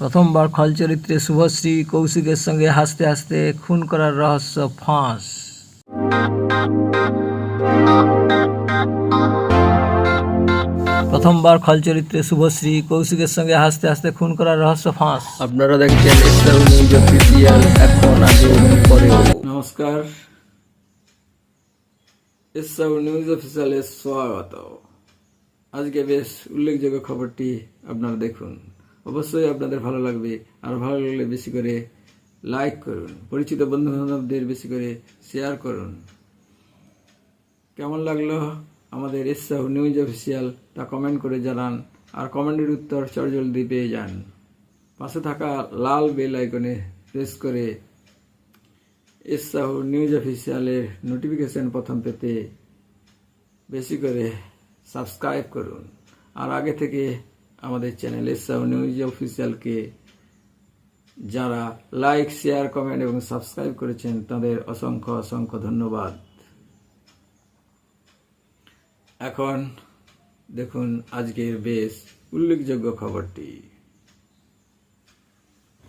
প্রথমবার খল চরিত্রে শুভশ্রী কৌশিকের সঙ্গে হাসতে হাসতে খুন করার রহস্য ফাঁস। প্রথমবার খল চরিত্রে শুভশ্রী কৌশিকের সঙ্গে হাসতে হাসতে খুন করার রহস্য ফাঁস। আপনারা দেখছেন ইসলাম নিউজ অফিসিয়াল এখন আগে পরেও নমস্কার। ইসলাম নিউজ অফিসিয়ালে স্বাগত। আজকে বেশ উল্লেখযোগ্য খবরটি আপনারা দেখুন। অবশ্যই আপনাদের ভালো লাগবে। আর ভালো লাগলে বেশি করে লাইক করুন। পরিচিত বন্ধু বান্ধবদের বেশি করে শেয়ার করুন। কেমন লাগল আমাদের এসসাহ নিউজ অফিসিয়াল তা কমেন্ট করে জানান। আর কমেন্টের উত্তর চটজলদি পেয়ে যান। পাশে থাকা লাল বেল আইকনে প্রেস করে এসসাহ নিউজ অফিসিয়ালের নোটিফিকেশন প্রথম পেতে বেশি করে সাবস্ক্রাইব করুন। আর আগে থেকে আমাদের চ্যানেল এসসাহ নিউজ অফিসিয়ালকে যারা লাইক শেয়ার কমেন্ট এবং সাবস্ক্রাইব করেছেন, তাদের অসংখ্য অসংখ্য ধন্যবাদ। এখন দেখুন আজকের বেশ উল্লেখযোগ্য খবরটি।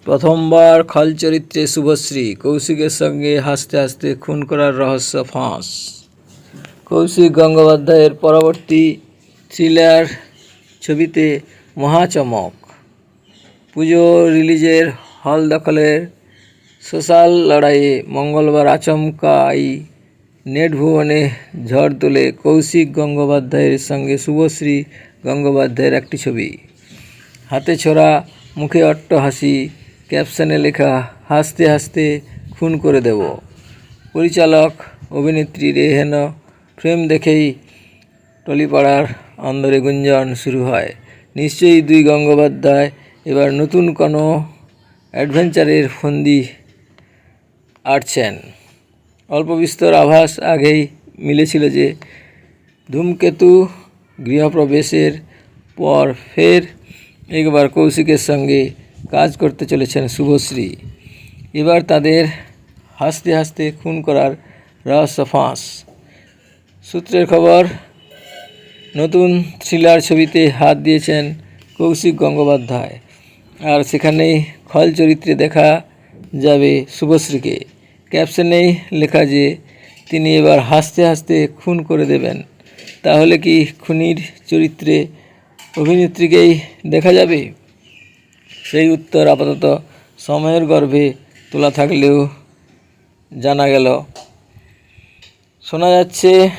প্রথমবার খল চরিত্রে শুভশ্রী কৌশিকের সঙ্গে হাসতে হাসতে খুন করার রহস্য ফাঁস। কৌশিক গঙ্গোপাধ্যায়ের পরবর্তী থ্রিলার ছবিতে মহাচমক। পুজো রিলিজের হল দখলের সোশ্যাল লড়াইয়ে মঙ্গলবার আচমকাই নেট ভুবনে ঝড় তুলে কৌশিক গঙ্গোপাধ্যায়ের সঙ্গে শুভশ্রী গঙ্গোপাধ্যায়ের একটি ছবি। হাতে ছোড়া, মুখে অট্ট হাসি, ক্যাপশনে লেখা, হাসতে হাসতে খুন করে দেব। পরিচালক, অভিনেত্রী রেহেন ফ্রেম দেখেই টলিপাড়ার অন্দরে গুঞ্জন শুরু হয়। নিশ্চয়ই দুই গঙ্গোপাধ্যায় এবার নতুন কোনো অ্যাডভেঞ্চারের ফন্দি আটছেন। অল্প বিস্তর আভাস আগেই মিলেছিল যে ধূমকেতু গৃহপ্রবেশের পর ফের একবার কৌশিকের সঙ্গে কাজ করতে চলেছেন শুভশ্রী। এবার তাদের হাসতে হাসতে খুন করার রহস্য ফাঁস। সূত্রের খবর নতুন থ্রিলার ছবিতে হাত দিয়েছেন কৌশিক গঙ্গোপাধ্যায়। আর সেখানেই খল চরিত্রে দেখা যাবে শুভশ্রীকে। ক্যাপশনেই লেখা যে তিনি এবার হাসতে হাসতে খুন করে দেবেন। তাহলে কি খুনির চরিত্রে অভিনেত্রীকেই দেখা যাবে? সেই উত্তর আপাতত সময়ের গর্ভে তোলা থাকলেও জানা গেল। শোনা যাচ্ছে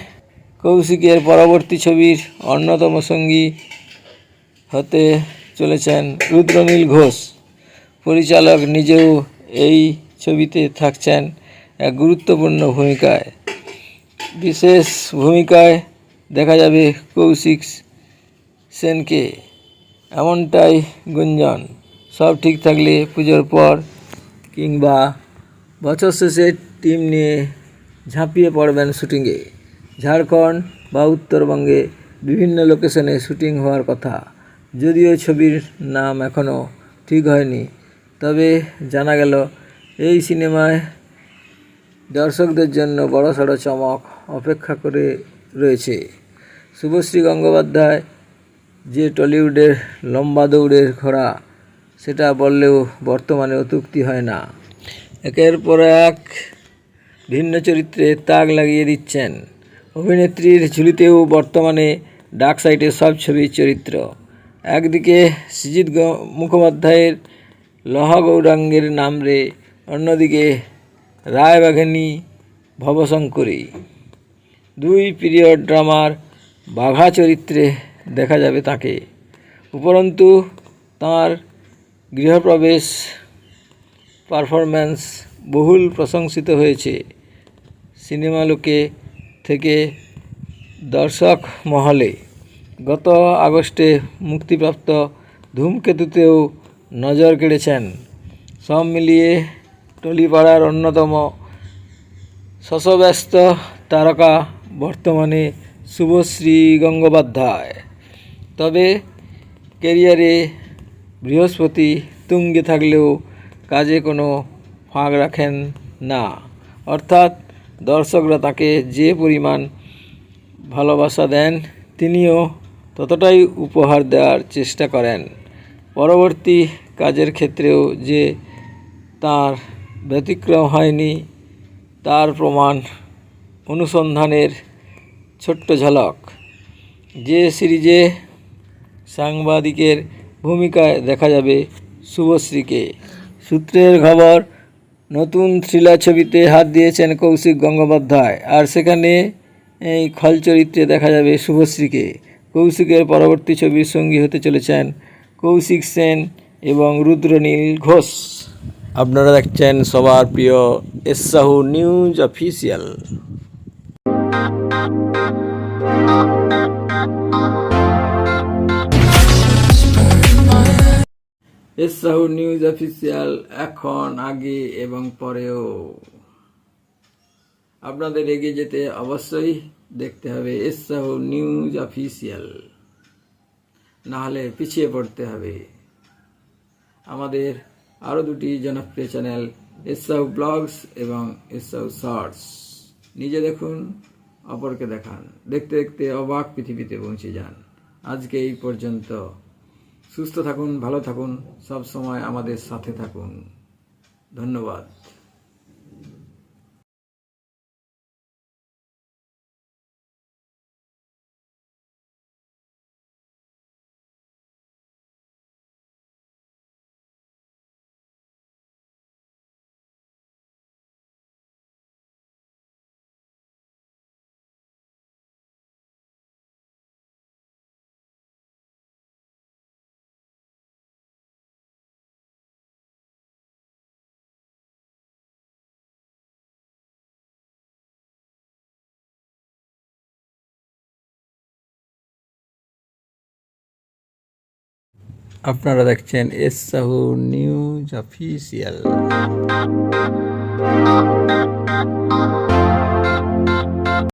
কৌশিকের পরবর্তী ছবির অন্যতম সঙ্গী হতে চলেছেন রুদ্রনীল ঘোষ। পরিচালক নিজেও এই ছবিতে থাকছেন এক গুরুত্বপূর্ণ ভূমিকায়। বিশেষ ভূমিকায় দেখা যাবে কৌশিক সেনকে। এমনটাই গুঞ্জন। সব ঠিক থাকলে পুজোর পর কিংবা বছর শেষে টিম নিয়ে ঝাঁপিয়ে পড়বেন শুটিংয়ে। ঝাড়খণ্ড বা উত্তরবঙ্গে বিভিন্ন লোকেশনে শুটিং হওয়ার কথা। যদিও ছবির নাম এখনও ঠিক হয়নি, তবে জানা গেল এই সিনেমায় দর্শকদের জন্য বড় বড়সড় চমক অপেক্ষা করে রয়েছে। শুভশ্রী গঙ্গোপাধ্যায় যে টলিউডের লম্বা দৌড়ের ঘোড়া, সেটা বললেও বর্তমানে অতুক্তি হয় না। একের পর এক ভিন্ন চরিত্রে তাক লাগিয়ে দিচ্ছেন। অভিনেত্রীর ঝুলিতেও বর্তমানে ডাক সাইটের সব ছবির চরিত্র। একদিকে সৃজিত গ- মুখোপাধ্যায়ের লহা গৌরাঙ্গের নাম রে, অন্যদিকে রায়বাঘিনী ভবশঙ্করী। দুই পিরিয়ড ড্রামার বাঘা চরিত্রে দেখা যাবে তাকে। উপরন্তু তাঁর গৃহপ্রবেশ পারফরম্যান্স বহুল প্রশংসিত হয়েছে। সিনেমা লোকে থেকে দর্শক মহলে গত আগস্টে মুক্তিপ্রাপ্ত ধূমকেতুতেও নজর কেড়েছেন। সব মিলিয়ে টলিপাড়ার অন্যতম শশব্যস্ত তারকা বর্তমানে শুভশ্রী গঙ্গোপাধ্যায়। তবে কেরিয়ারে বৃহস্পতি তুঙ্গে থাকলেও কাজে কোনো ফাঁক রাখেন না। অর্থাৎ দর্শকরা তাকে যে পরিমাণ ভালোবাসা দেন, তিনিও ততটাই উপহার দেওয়ার চেষ্টা করেন। পরবর্তী কাজের ক্ষেত্রেও যে তার ব্যতিক্রম হয়নি, তার প্রমাণ অনুসন্ধানের ছোট্ট ঝলক। যে সিরিজে সাংবাদিকের ভূমিকায় দেখা যাবে শুভশ্রীকে। সূত্রের খবর নতুন থ্রিলার ছবিতে হাত দিয়েছেন কৌশিক গঙ্গোপাধ্যায়। আর সেখানে এই খল চরিত্রে দেখা যাবে শুভশ্রীকে। কৌশিকের পরবর্তী ছবির সঙ্গী হতে চলেছেন কৌশিক সেন এবং রুদ্রনীল ঘোষ। আপনারা দেখছেন সবার প্রিয় S Sahu news official. S Sahu news official এখন, আগে এবং পরেও। আপনাদের এগিয়ে যেতে অবশ্যই দেখতে হবে এস সাহু নিউজ অফিসিয়াল। না হলে পিছিয়ে পড়তে হবে। আমাদের আরও দুটি জনপ্রিয় চ্যানেল এস সাহু ব্লগস এবং এস সাহু শর্টস। নিজে দেখুন, অপরকে দেখান। দেখতে দেখতে অবাক পৃথিবীতে পৌঁছে যান। আজকে এই পর্যন্ত। সুস্থ থাকুন ভালো থাকুন সব সময় আমাদের সাথে থাকুন। ধন্যবাদ। আপনারা দেখছেন এস সাহু নিউজ অফিসিয়াল।